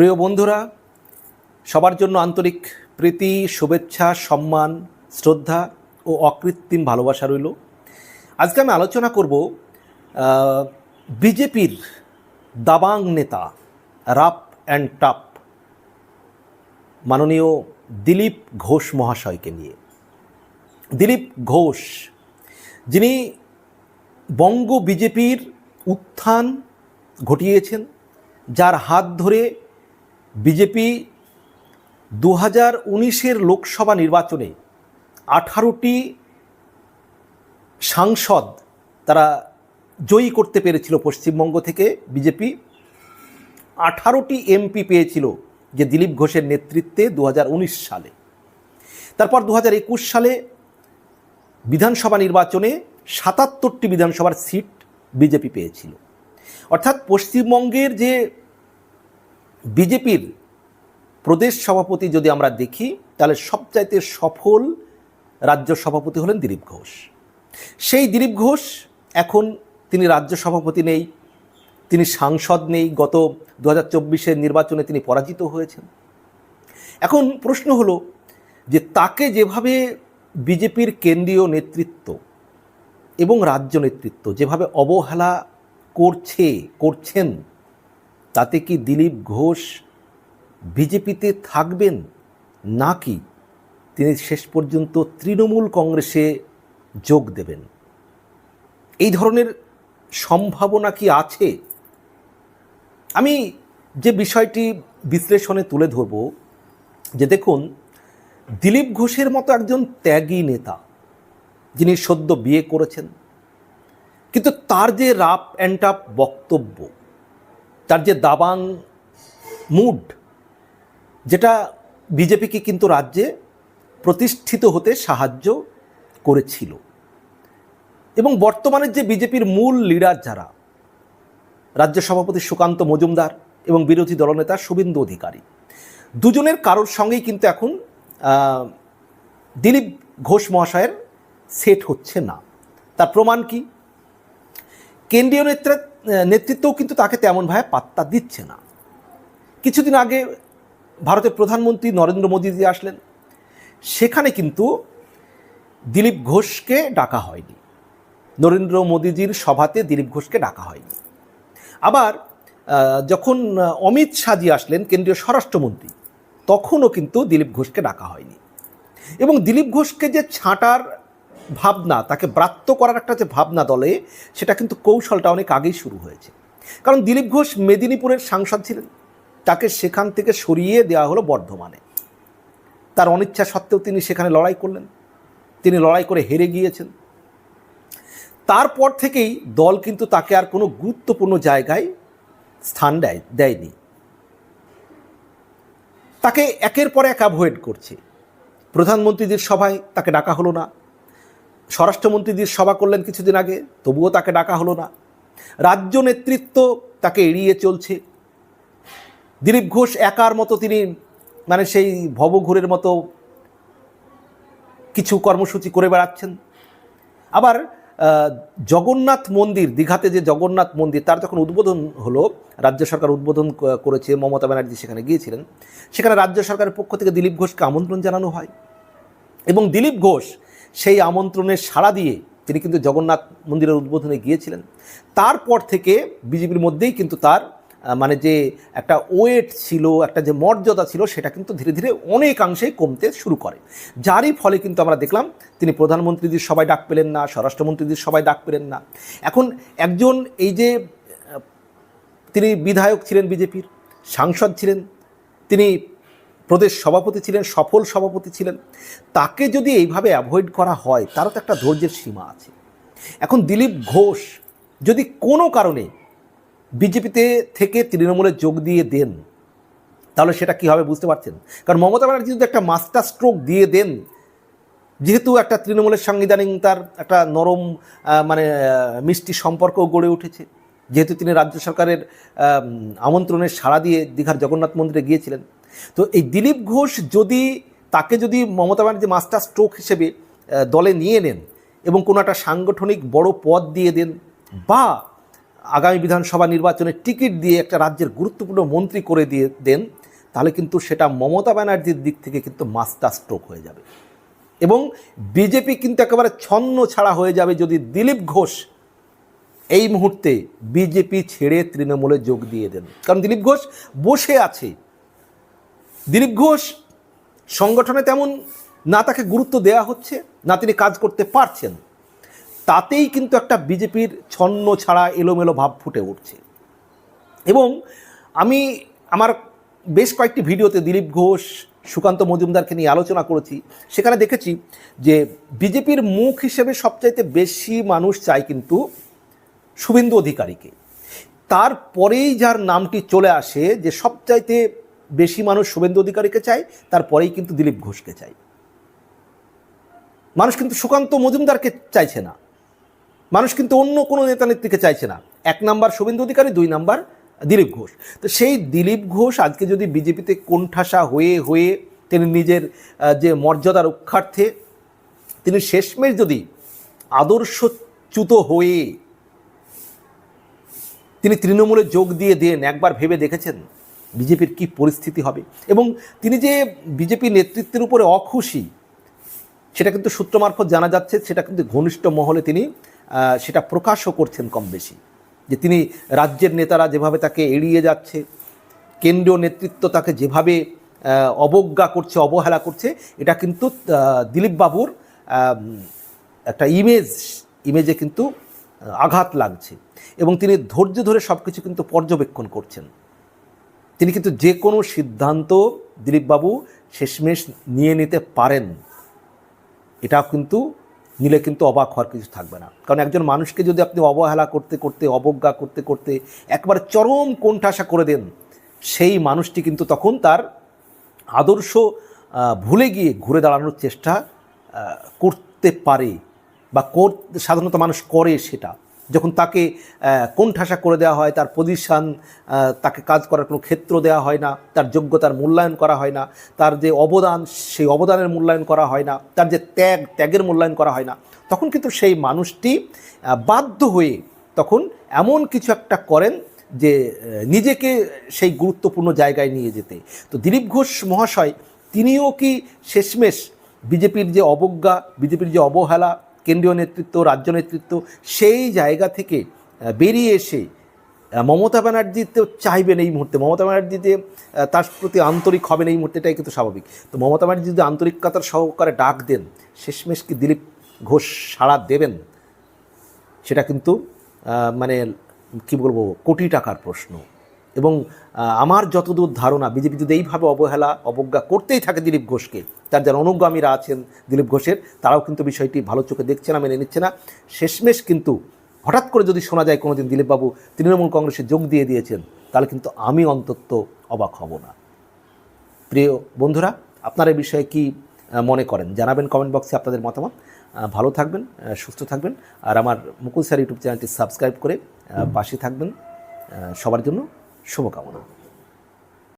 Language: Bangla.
প্রিয় বন্ধুরা, সবার জন্য আন্তরিক প্রীতি, শুভেচ্ছা, সম্মান, শ্রদ্ধা ও অকৃত্রিম ভালোবাসা রইল। আজকে আমি আলোচনা করব বিজেপির দাবাং নেতা রাপ অ্যান্ড টাপ, মাননীয় দিলীপ ঘোষ মহাশয়কে নিয়ে। দিলীপ ঘোষ, যিনি বঙ্গ বিজেপির উত্থান ঘটিয়েছেন, যার হাত ধরে বিজেপি দু হাজার উনিশের লোকসভা নির্বাচনে আঠারোটি সাংসদ তারা জয়ী করতে পেরেছিল পশ্চিমবঙ্গ থেকে। বিজেপি আঠারোটি এমপি পেয়েছিল যে দিলীপ ঘোষের নেতৃত্বে দু হাজার উনিশ সালে। তারপর দু হাজার একুশ সালে বিধানসভা নির্বাচনে সাতাত্তরটি বিধানসভার সিট বিজেপি পেয়েছিল। অর্থাৎ পশ্চিমবঙ্গের যে বিজেপির প্রদেশ সভাপতি যদি আমরা দেখি, তাহলে সবচাইতে সফল রাজ্য সভাপতি হলেন দিলীপ ঘোষ। সেই দিলীপ ঘোষ এখন তিনি রাজ্য সভাপতি নেই, তিনি সাংসদ নেই, গত দু হাজার নির্বাচনে তিনি পরাজিত হয়েছেন। এখন প্রশ্ন হলো যে তাকে যেভাবে বিজেপির কেন্দ্রীয় নেতৃত্ব এবং রাজ্য নেতৃত্ব যেভাবে অবহেলা করছে, করছেন তাতে কি দিলীপ ঘোষ বিজেপিতে থাকবেন নাকি তিনি শেষ পর্যন্ত তৃণমূল কংগ্রেসে যোগ দেবেন? এই ধরনের সম্ভাবনা কি আছে? আমি যে বিষয়টি বিশ্লেষণে তুলে ধরব, যে দেখুন, দিলীপ ঘোষের মতো একজন ত্যাগী নেতা যিনি সদ্য বিয়ে করেছেন, কিন্তু তার যে রাপ অ্যান্ড টাপ বক্তব্য তার যে দাবাং মুড, যেটা বিজেপিকে কিন্তু রাজ্যে প্রতিষ্ঠিত হতে সাহায্য করেছিল। এবং বর্তমানের যে বিজেপির মূল লিডার যারা, রাজ্য সভাপতি সুকান্ত মজুমদার এবং বিরোধী দলনেতা শুভেন্দু অধিকারী, দুজনের কারোর সঙ্গেই কিন্তু এখন দিলীপ ঘোষ মহাশয়ের সেট হচ্ছে না। তার প্রমাণ কি? কেন্দ্রীয় নেতৃত্ব নেতৃত্বও কিন্তু তাকে তেমনভাবে পাত্তা দিচ্ছে না। কিছুদিন আগে ভারতের প্রধানমন্ত্রী নরেন্দ্র মোদী মোদীজি আসলেন। সেখানে কিন্তু দিলীপ ঘোষকে ডাকা হয়নি। নরেন্দ্র মোদীজির সভাতে দিলীপ ঘোষকে ডাকা হয়নি। আবার যখন অমিত শাহজি আসলেন, কেন্দ্রীয় স্বরাষ্ট্রমন্ত্রী, তখনও কিন্তু দিলীপ ঘোষকে ডাকা হয়নি। এবং দিলীপ ঘোষকে যে ছাঁটার ভাবনা, তাকে ব্রাত্য করার একটা যে ভাবনা দলে, সেটা কিন্তু কৌশলটা অনেক আগেই শুরু হয়েছে। কারণ দিলীপ ঘোষ মেদিনীপুরের সাংসদ ছিলেন। তাকে সেখান থেকে সরিয়ে দেওয়া হলো বর্ধমানে। তার অনিচ্ছা সত্ত্বেও তিনি সেখানে লড়াই করলেন। তিনি লড়াই করে হেরে গিয়েছেন। তারপর থেকেই দল কিন্তু তাকে আর কোনো গুরুত্বপূর্ণ জায়গায় স্থান দেয়, দেয়নি। তাকে একের পর এক অ্যাভয়েড করছে। প্রধানমন্ত্রীদের সভায় তাকে ডাকা হলো না। স্বরাষ্ট্রমন্ত্রীদের সভা করলেন কিছুদিন আগে, তবুও তাকে ডাকা হলো না। রাজ্য নেতৃত্ব তাকে এড়িয়ে চলছে। দিলীপ ঘোষ একার মতো তিনি মানে সেই ভবঘুরের মতো কিছু কর্মসূচি করে বেড়াচ্ছেন। আবার জগন্নাথ মন্দির, দীঘাতে যে জগন্নাথ মন্দির, তার যখন উদ্বোধন হলো, রাজ্য সরকার উদ্বোধন করেছে, মমতা ব্যানার্জি সেখানে গিয়েছিলেন। সেখানে রাজ্য সরকারের পক্ষ থেকে দিলীপ ঘোষকে আমন্ত্রণ জানানো হয়। এবং দিলীপ ঘোষ সেই আমন্ত্রণের সাড়া দিয়ে তিনি কিন্তু জগন্নাথ মন্দিরের উদ্বোধনে গিয়েছিলেন। তারপর থেকে বিজেপির মধ্যেই কিন্তু তার মানে যে একটা ওয়েট ছিল, একটা যে মর্যাদা ছিল, সেটা কিন্তু ধীরে ধীরে অনেকাংশেই কমতে শুরু করে। যারই ফলে কিন্তু আমরা দেখলাম, তিনি প্রধানমন্ত্রীদের সবাই ডাক পেলেন না, স্বরাষ্ট্রমন্ত্রীদের সবাই ডাক পেলেন না। এখন একজন এই যে তিনি বিধায়ক ছিলেন বিজেপির, সাংসদ ছিলেন, তিনি প্রদেশ সভাপতি ছিলেন, সফল সভাপতি ছিলেন। তাকে যদি এইভাবে অ্যাভয়েড করা হয়, তারও তো একটা ধৈর্যের সীমা আছে। এখন দিলীপ ঘোষ যদি কোনো কারণে বিজেপিতে থেকে তৃণমূলে যোগ দিয়ে দেন, তাহলে সেটা কী হবে বুঝতে পারছেন? কারণ মমতা ব্যানার্জি যদি একটা মাস্টার স্ট্রোক দিয়ে দেন, যেহেতু একটা তৃণমূলের সাংবিধানিক তার একটা নরম মানে মিষ্টি সম্পর্ক গড়ে উঠেছে। যেহেতু তিনি রাজ্য সরকারের আমন্ত্রণের সাড়া দিয়ে দীঘার জগন্নাথ মন্দিরে গিয়েছিলেন। তো এই দিলীপ ঘোষ যদি, তাকে যদি মমতা ব্যানার্জি মাস্টার স্ট্রোক হিসেবে দলে নিয়ে নেন এবং কোনো একটা সাংগঠনিক বড় পদ দিয়ে দেন বা আগামী বিধানসভা নির্বাচনে টিকিট দিয়ে একটা রাজ্যের গুরুত্বপূর্ণ মন্ত্রী করে দিয়ে দেন, তাহলে কিন্তু সেটা মমতা ব্যানার্জির দিক থেকে কিন্তু মাস্টার স্ট্রোক হয়ে যাবে। এবং বিজেপি কিন্তু একেবারে ছন্ন ছাড়া হয়ে যাবে যদি দিলীপ ঘোষ এই মুহূর্তে বিজেপি ছেড়ে তৃণমূলে যোগ দিয়ে দেন। কারণ দিলীপ ঘোষ বসে আছে। দিলীপ ঘোষ সংগঠনে তেমন না তাকে গুরুত্ব দেওয়া হচ্ছে, না তিনি কাজ করতে পারছেন। তাতেই কিন্তু একটা বিজেপির ছন্ন ছাড়া এলোমেলো ভাব ফুটে উঠছে। এবং আমি আমার বেশ কয়েকটি ভিডিওতে দিলীপ ঘোষ, সুকান্ত মজুমদারকে নিয়ে আলোচনা করেছি। সেখানে দেখেছি যে বিজেপির মুখ হিসেবে সবচাইতে বেশি মানুষ চায় কিন্তু শুভেন্দু অধিকারীকে। তারপরেই যার নামটি চলে আসে যে সবচাইতে বেশি মানুষ শুভেন্দু অধিকারীকে চায়, তারপরেই কিন্তু দিলীপ ঘোষকে চাই মানুষ কিন্তু সুকান্ত মজুমদারকে চাইছে না। মানুষ কিন্তু অন্য কোনো নেতা নেত্রীকে চাইছে না। এক নাম্বার শুভেন্দু অধিকারী, দুই নাম্বার দিলীপ ঘোষ। তো সেই দিলীপ ঘোষ আজকে যদি বিজেপিতে কোণঠাসা হয়ে হয়ে তিনি নিজের যে মর্যাদা রক্ষার্থে তিনি শেষমেশ যদি আদর্শচ্যুত হয়ে তিনি তৃণমূলে যোগ দিয়ে দেন, একবার ভেবে দেখেছেন? বিজেপির কি পরিস্থিতি হবে? এবং তিনি যে বিজেপি নেতৃত্বের উপরে অখুশি সেটা কিন্তু সূত্র মারফত জানা যাচ্ছে সেটা কিন্তু ঘনিষ্ঠ মহলে তিনি সেটা প্রকাশও করছেন কম বেশি। যে তিনি রাজ্যের নেতারা যেভাবে তাকে এড়িয়ে যাচ্ছে কেন্দ্রীয় নেতৃত্ব তাকে যেভাবে অবজ্ঞা করছে অবহেলা করছে এটা কিন্তু আহ, দিলীপ বাবুর একটা ইমেজ ইমেজে কিন্তু আঘাত লাগছে। এবং তিনি ধৈর্য ধরে সব কিছু কিন্তু পর্যবেক্ষণ করছেন। তিনি কিন্তু যে কোনো সিদ্ধান্ত দিলীপবাবু শেষমেশ নিয়ে নিতে পারেন। এটা কিন্তু নিলে কিন্তু অবাক হওয়ার কিছু থাকবে না। কারণ একজন মানুষকে যদি আপনি অবহেলা করতে করতে, অবজ্ঞা করতে করতে একবার চরম কোণঠাসা করে দেন, সেই মানুষটি কিন্তু তখন তার আদর্শ ভুলে গিয়ে ঘুরে দাঁড়ানোর চেষ্টা করতে পারে বা কর, সাধারণত মানুষ করে সেটা। যখন তাকে কোণঠাসা করে দেওয়া হয়, তার পজিশান তাকে কাজ করার কোনো ক্ষেত্র দেওয়া হয় না, তার যোগ্যতার মূল্যায়ন করা হয় না, তার যে অবদান, সেই অবদানের মূল্যায়ন করা হয় না, তার যে ত্যাগ, ত্যাগের মূল্যায়ন করা হয় না, তখন কিন্তু সেই মানুষটি বাধ্য হয়ে তখন এমন কিছু একটা করেন যে নিজেকে সেই গুরুত্বপূর্ণ জায়গায় নিয়ে যেতে। তো দিলীপ ঘোষ মহাশয়, তিনিও কি শেষমেশ বিজেপির যে অবজ্ঞা, বিজেপির যে অবহেলা কেন্দ্রীয় নেতৃত্ব, রাজ্য নেতৃত্ব সেই জায়গা থেকে বেরিয়ে এসে মমতা ব্যানার্জি তো চাইবেন এই মুহূর্তে। মমতা ব্যানার্জি যে তার প্রতি আন্তরিক হবেন এই মুহূর্তে, এটাই কিন্তু স্বাভাবিক। তো মমতা ব্যানার্জি যদি আন্তরিকতার সহকারে ডাক দেন, শেষমেশ কি দিলীপ ঘোষ সাড়া দেবেন? সেটা কিন্তু মানে কি বলব, কোটি টাকার প্রশ্ন। এবং আমার যতদূর ধারণা, বিজেপি যদি এইভাবে অবহেলা, অবজ্ঞা করতেই থাকে দিলীপ ঘোষকে, তার যারা অনুগামীরা আছেন দিলীপ ঘোষের, তারাও কিন্তু বিষয়টি ভালো চোখে দেখছে না, মেনে নিচ্ছে না। শেষমেশ কিন্তু হঠাৎ করে যদি শোনা যায় কোনোদিন দিলীপবাবু তৃণমূল কংগ্রেসে যোগ দিয়ে দিয়েছেন, তাহলে কিন্তু আমি অন্তত অবাক হব না। প্রিয় বন্ধুরা, আপনারা এই বিষয়ে কি মনে করেন? জানাবেন কমেন্ট বক্সে আপনাদের মতামত। ভালো থাকবেন সুস্থ থাকবেন। আর আমার মুকুল স্যার ইউটিউব চ্যানেলটি সাবস্ক্রাইব করে পাশে থাকবেন সবার জন্য 勝負かもな。